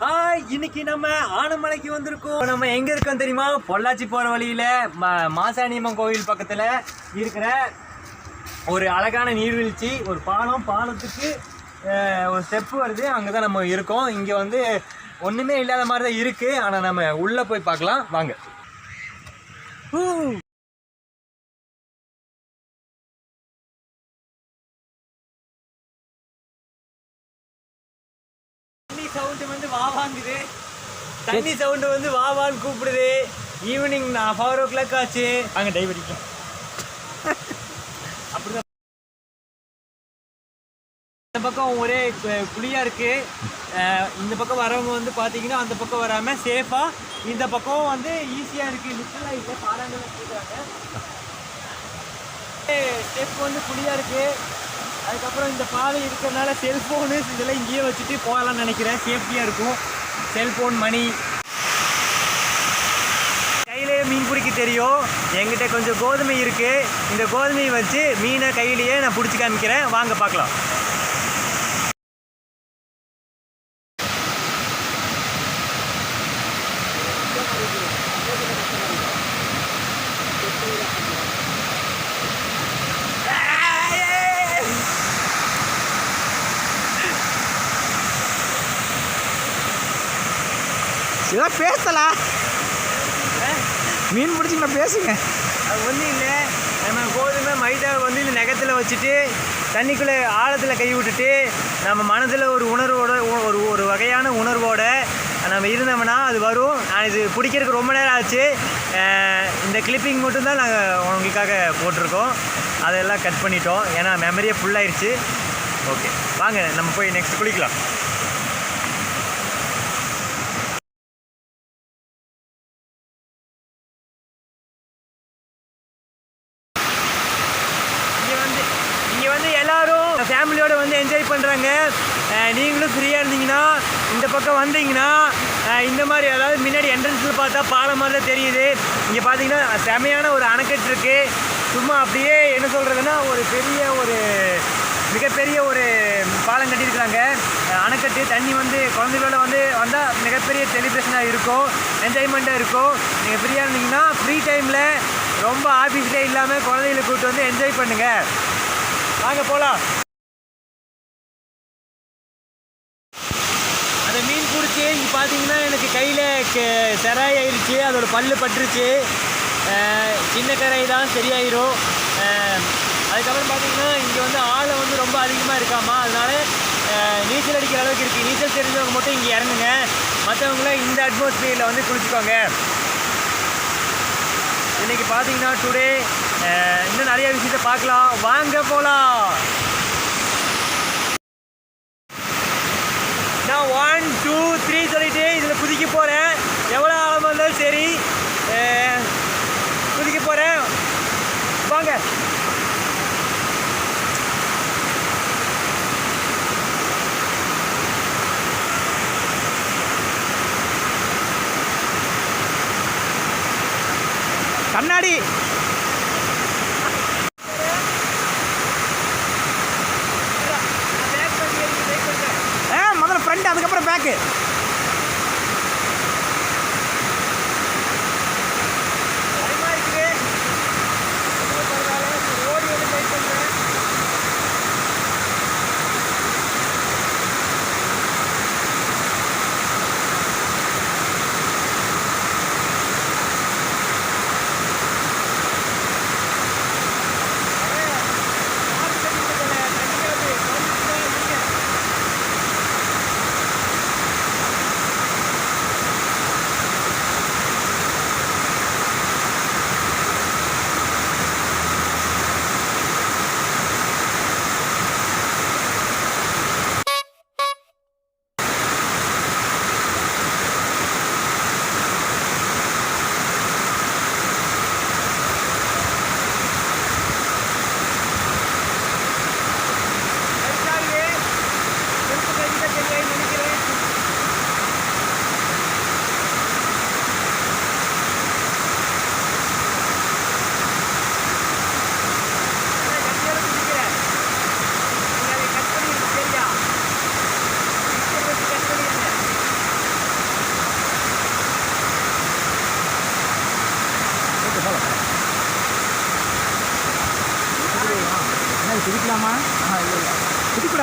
Hi இன்னைக்கு நம்ம ஆனமலைக்கு வந்திருக்கோம். நம்ம எங்க இருக்கோம் தெரியுமா? பொள்ளாச்சி போற வழியில மாசாணியம்மன் கோவில் பக்கத்துல இருக்கிற ஒரு அழகான நீர்வீழ்ச்சி ஒரு பாலம் பாலத்துக்கு ஒரு ஸ்டெப் வருது. அங்கதான் நம்ம இருக்கோம். இங்க வந்து ஒண்ணுமே இல்லாத மாதிரி தான் இருக்கு. ஆனா நம்ம உள்ள போய் பார்க்கலாம். வாங்க. தண்ணி சவுண்டு வந்து வாவான்னு கூப்பிடுது. ஈவினிங் நான் ஃபோர் ஓ கிளாக் ஆச்சு. அங்கே டைவ் அடிக்கலாம். அப்படிதான். இந்த பக்கம் ஒரே கு- குழியா இருக்கு. அஹ் இந்த பக்கம் வரவங்க வந்து பாத்தீங்கன்னா அந்த பக்கம் வராம சேஃபா இந்த பக்கம் வந்து ஈஸியா இருக்கு. லிட்டலா இல்லை பாறாங்கன்னு வச்சுருக்காங்க ஸ்டெப் வந்து குழியா இருக்கு. அதுக்கப்புறம் இந்த பாதை இருக்கிறதுனால செல்ஃபோனு இதெல்லாம் இங்கேயே வச்சுட்டு போகலாம்னு நினைக்கிறேன். சேஃப்டியாக இருக்கும். செல்ஃபோன் மணி. கையிலே மீன் பிடிக்க தெரியும். என்கிட்ட கொஞ்சம் கோதுமை இருக்கு. இந்த கோதுமையை வச்சு மீனை கையிலேயே நான் பிடிச்சி காமிக்கிறேன். வாங்க பார்க்கலாம். பேசலாம் மீன் பிடிச்சிங்களா பேசுங்க. அது ஒன்றும் இல்லை. நம்ம கோதுமை மைதா வந்து இந்த நகத்தில் வச்சுட்டு தண்ணிக்குள்ளே ஆழத்தில் கை விட்டுட்டு நம்ம மனதில் ஒரு உணர்வோட ஒரு ஒரு வகையான உணர்வோட நம்ம இருந்தோம்னா அது வரும். நான் இது பிடிக்கிறதுக்கு ரொம்ப நேரம் ஆச்சு. இந்த கிளிப்பிங் மட்டும்தான் நாங்கள் உங்களுக்காக போட்டிருக்கோம். அதெல்லாம் கட் பண்ணிட்டோம். ஏன்னா மெமரியே ஃபுல்லாகிடுச்சு ஓகே வாங்க நம்ம போய் நெக்ஸ்ட் குளிக்கலாம் இங்கே வந்து இங்கே வந்து எல்லாரும் ஃபேமிலியோட வந்து என்ஜாய் பண்ணுறாங்க நீங்களும் ஃப்ரீயாக இருந்தீங்கன்னா இந்த பக்கம் வந்தீங்கன்னா இந்த மாதிரி அதாவது முன்னாடி என்ட்ரன்ஸில் பார்த்தா பாலம் மாதிரி தான் தெரியுது. இங்கே பார்த்தீங்கன்னா செமையான ஒரு அணைக்கட்டு இருக்குது சும்மா அப்படியே என்ன சொல்கிறதுன்னா ஒரு பெரிய ஒரு மிகப்பெரிய ஒரு பாலம் கட்டியிருக்காங்க அணைக்கட்டு தண்ணி வந்து குழந்தைகளோட வந்து வந்தால் மிகப்பெரிய செலிப்ரேஷனாக இருக்கும். என்ஜாய்மெண்ட்டாக இருக்கும். நீங்கள் ஃப்ரீயாக இருந்தீங்கன்னா ஃப்ரீ டைமில் ரொம்ப ஆஃபீஸ்லேயே இல்லாமல் குழந்தைகளை கூப்பிட்டு வந்து என்ஜாய் பண்ணுங்கள் வாங்க போகலாம் அந்த மீன் இங்கே பார்த்தீங்கன்னா எனக்கு கையில் செராய் ஆயிடுச்சு அதோட பல்லு பட்டுருச்சு. சின்ன கரை தான் சரியாயிரும் அதுக்கப்புறம் பார்த்தீங்கன்னா இங்கே வந்து ஆழம் வந்து ரொம்ப அதிகமாக இருக்காமா. அதனால் நீச்சல் அடிக்கிற அளவுக்கு இருக்குது நீச்சல் தெரிஞ்சவங்க மட்டும் இங்கே இறங்குங்க. மற்றவங்களாம் இந்த அட்மாஸ்பியரில் வந்து குளிச்சுக்கோங்க. இன்றைக்கி பார்த்தீங்கன்னா டுடே இன்னும் நிறைய விஷயத்த பார்க்கலாம். வாங்க போகலாம் நான் ஒன் டூ த்ரீ சொல்லிட்டு இதில் குதிக்க போகிறேன் எவ்வளோ ஆழமாக இருந்தாலும் சரி. புதுக்க குதிக்க போகிறேன் வாங்க. கண்ணாடி.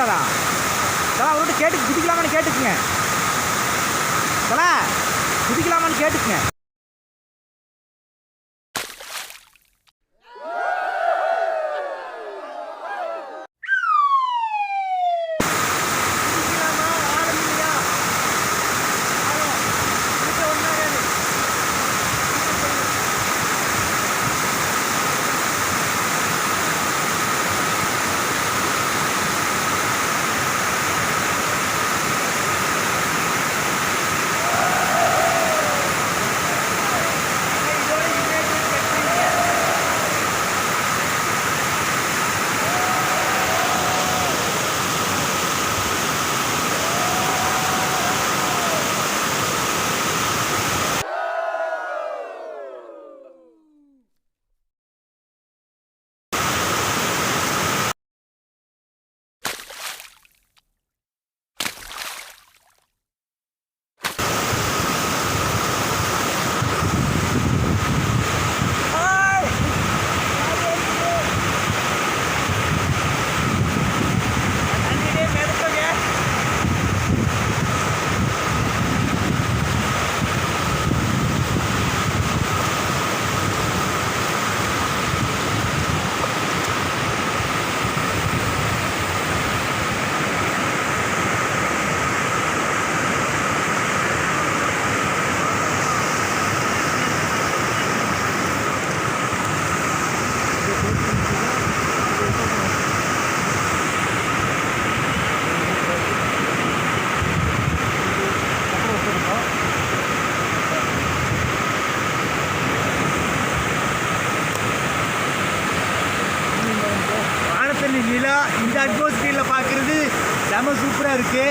குதிக்கூடாதா தலா அவர்கிட்ட கேட்டு குதிக்கலாமான்னு கேட்டுக்குங்க. தலா குதிக்கலாமான்னு கேட்டுக்குங்க. மேகம் சூப்பராக இருக்குது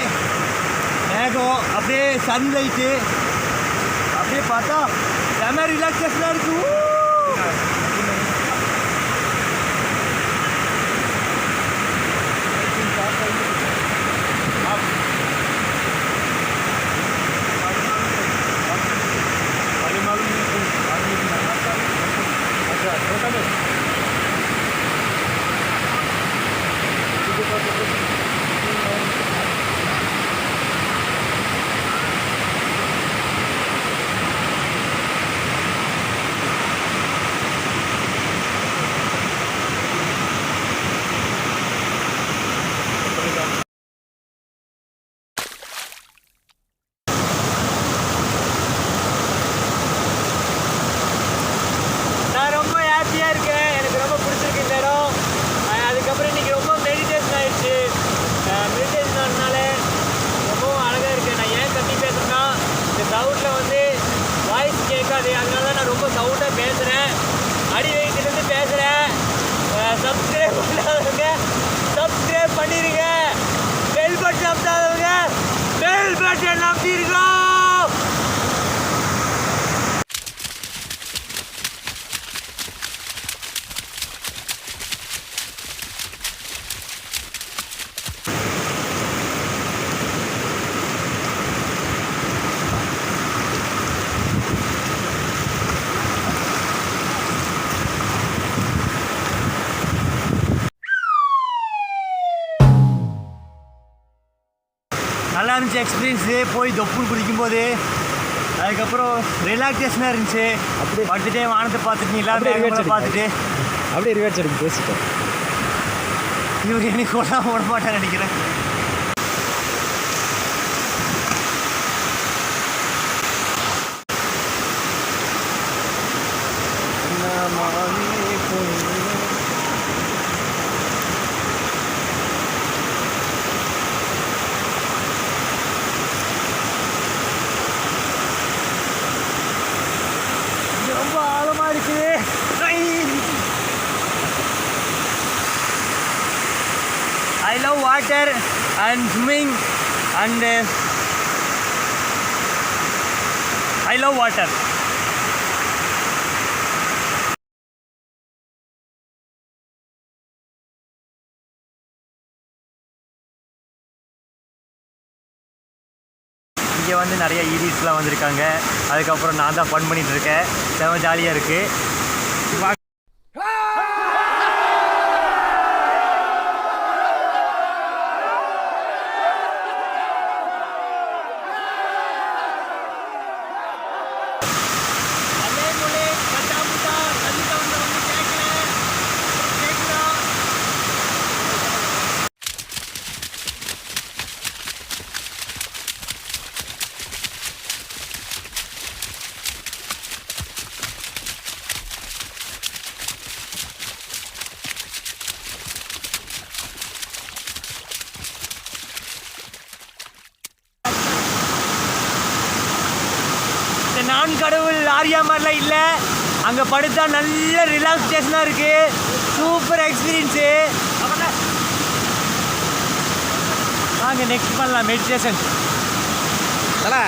மேகம் அப்படியே சன்லைட்டு அப்படியே பார்த்தா செம ரிலாக்ஸேஷனாக இருக்கு. You. গাছের নাম দীর্ঘা நல்லா இருந்துச்சு எக்ஸ்பீரியன்ஸு போய் தொப்புன்னு குடிக்கும்போது அதுக்கப்புறம் ரிலாக்ஸேஷனாக இருந்துச்சு. அப்படியே. படுத்துட்டே வானத்தை பார்த்துட்டு எல்லாரும் பார்த்துட்டு. அப்படியே ரிவர்ஸ் எடுத்து பேசிட்டேன் இவர் எனக்கு கொண்டாம விட மாட்டேன் நினைக்கிறேன் இது ரொம்ப ஆழமா இருக்குது I love water and swimming and uh, I love water. இங்கே வந்து நிறைய ஈடிஸ்லாம் வந்திருக்காங்க. அதுக்கப்புறம் நான் தான் ஃபன் பண்ணிட்டு இருக்கேன். செம ஜாலியாக இருக்குது அங்கே படுத்தா நல்ல ரிலாக்ஸேஷனாக இருக்குது சூப்பர் எக்ஸ்பீரியன்ஸு வாங்க நெக்ஸ்ட் பண்ணலாம். மெடிடேஷன் தலை.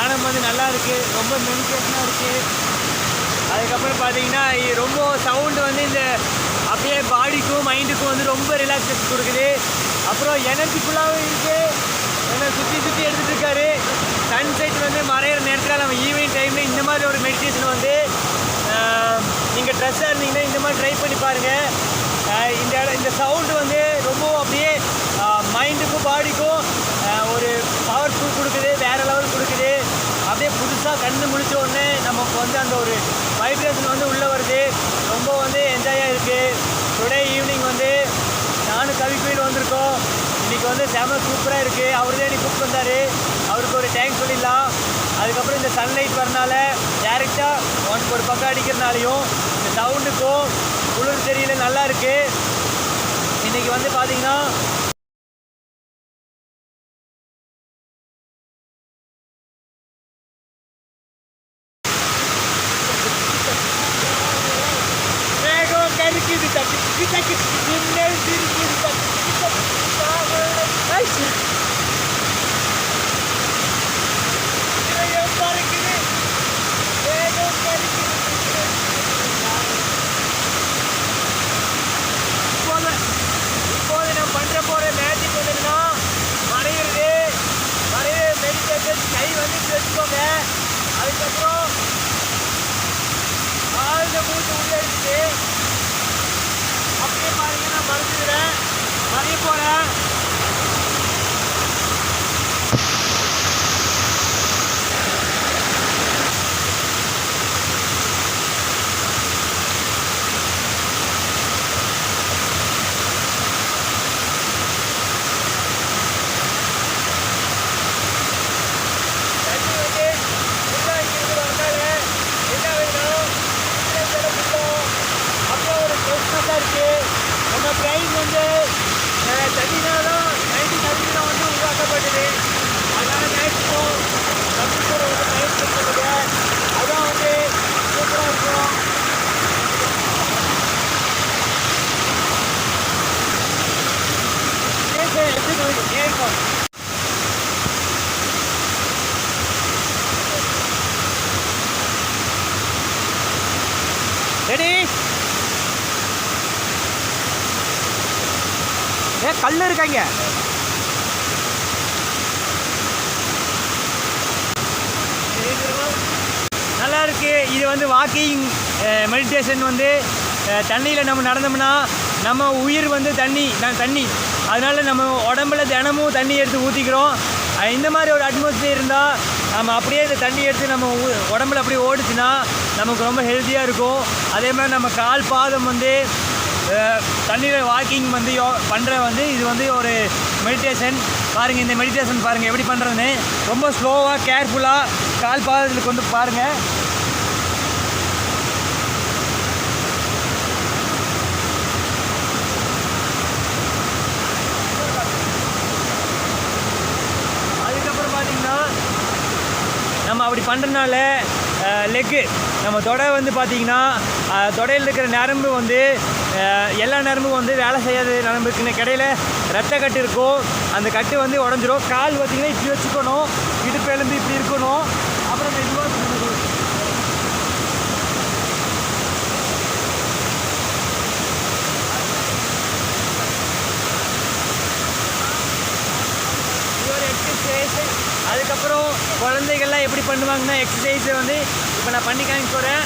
இந்த வந்து நல்லா இருக்குது ரொம்ப மெடிடேஷனாக இருக்குது அதுக்கப்புறம் பார்த்தீங்கன்னா ரொம்ப சவுண்டு வந்து இந்த அப்படியே பாடிக்கும் மைண்டுக்கும் வந்து ரொம்ப ரிலாக்ஸேஷன் கொடுக்குது. அப்புறம் எனர்ஜிஃபுல்லாகவும் இருக்குது என்னை சுற்றி சுற்றி எடுத்துகிட்டு இருக்காரு. சன்செட் வந்து மறையிற நேரத்தில் நம்ம ஈவினிங் டைமில் இந்த மாதிரி ஒரு மெடிடேஷன் வந்து நீங்கள் ட்ரெஸ்ஸாக இருந்தீங்கன்னா இந்த மாதிரி ட்ரை பண்ணி பாருங்கள் இந்த இடம் இந்த சவுண்டு வந்து ரொம்ப அப்படியே மைண்டுக்கும் பாடிக்கும் ஒரு பவர்ஃபுல் கொடுக்குது வேறு லெவல் கொடுக்குது. அப்படியே புதுசாக கண்ணு முழிச்ச உடனே நமக்கு வந்து அந்த ஒரு வைப்ரேஷன் வந்து உள்ளே வருது. ரொம்ப வந்து என்ஜாயாக இருக்குது டுடே ஈவினிங் வந்து நானும் கவிக்குயில் வந்திருக்கோம். இன்றைக்கி வந்து செம சூப்பராக இருக்குது அவர் தான் எனக்கு கூப்பிட்டு வந்தார். அவருக்கு ஒரு தேங்க்ஸ் சொல்லிடலாம். அதுக்கப்புறம் இந்த சன்லைட் வரனால டேரெக்டாக ஒன் ஒரு பக்கம் அடிக்கிறனாலையும் இந்த சவுண்டுக்கும் குளிர் தெரியல நல்லா இருக்குது இன்றைக்கி வந்து பார்த்திங்கன்னா மேகம் கருக்குது தட்டி தட்டி மின்னல் திருக்குது தட்டி தட்டி இதயம் பறக்குது மேகம் கருக்குது இப்போது இப்போது நான் பண்ணுற போகிற மேஜிக் என்னன்னா மறையிறது மறைய மெடிடேஷன் கை வந்து வச்சுக்கோங்க அதுக்கப்புறம் ஆழ்ந்த மூச்சு உள்ளே இருக்குது அப்படியே பாருங்க நான் மறைஞ்சிடுறேன் மறைய போகிறேன் தண்ணி வந்து உள்ள இங்கிருந்து வந்தாலே என்ன வேணும் ஜலம் அப்படியே ஒரு ஃப்ரெஷ்னஸாக இருக்குது நம்ம பிரெயின் வந்து அஹ், தண்ணினால தான் நைன்டி சதவீதம் வந்து உருவாக்கப்பட்டது அதனால் மேக்ஸிமம் கம்ப்யூட்டரை வந்து பயன்படுத்துறது அதான் வந்து சூப்பராக இருக்கும் பேச எப்படி கேட்கும் ரெடி. ஏ கல் இருக்காங்க நல்லா இருக்குது இது வந்து வாக்கிங் மெடிடேஷன் வந்து தண்ணியில் நம்ம நடந்தோம்னா நம்ம உயிர் வந்து தண்ணி நான் தண்ணி. அதனால் நம்ம உடம்புல தினமும் தண்ணி எடுத்து ஊற்றிக்கிறோம் இந்த மாதிரி ஒரு அட்மாஸ்பியர் இருந்தால் நம்ம அப்படியே இந்த தண்ணி எடுத்து நம்ம உ- உடம்புல அப்படியே ஓடுச்சுன்னா நமக்கு ரொம்ப ஹெல்த்தியாக இருக்கும். அதே மாதிரி நம்ம கால் பாதம் வந்து தண்ணியில் வாக்கிங் வந்து யோ பண்ணுற வந்து இது வந்து ஒரு மெடிடேஷன் பாருங்கள் இந்த மெடிடேஷன் பாருங்கள் எப்படி பண்ணுறதுன்னு ரொம்ப ஸ்லோவாக கேர்ஃபுல்லாக கால் பாதத்தில் கொண்டு பாருங்கள் அதுக்கப்புறம் பார்த்தீங்கன்னா நம்ம அப்படி பண்ணுறதுனால லெக்கு நம்ம தொடை வந்து பார்த்திங்கன்னா தொடையில் இருக்கிற நரம்பு வந்து எல்லா நரம்பும் வந்து வேலை செய்யாத நரம்பு கடையில் கிடையில ரத்த கட்டு இருக்கும். அந்த கட்டு வந்து உடஞ்சிரும். கால் பார்த்திங்கன்னா இப்படி வச்சுக்கணும். இடுப்பு எழுந்து இப்படி இருக்கணும். அப்புறம் மெதுவாக அதுக்கப்புறம் குழந்தைகள்லாம் எப்படி பண்ணுவாங்கன்னா எக்ஸசைஸை வந்து இப்போ நான் பண்ணி காமிச்சு போகிறேன்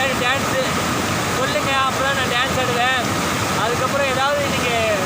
ஆடி டான்ஸு சொல்லுங்கள் அப்போ நான் டான்ஸ் ஆடுவேன். அதுக்கப்புறம் ஏதாவது நீங்கள்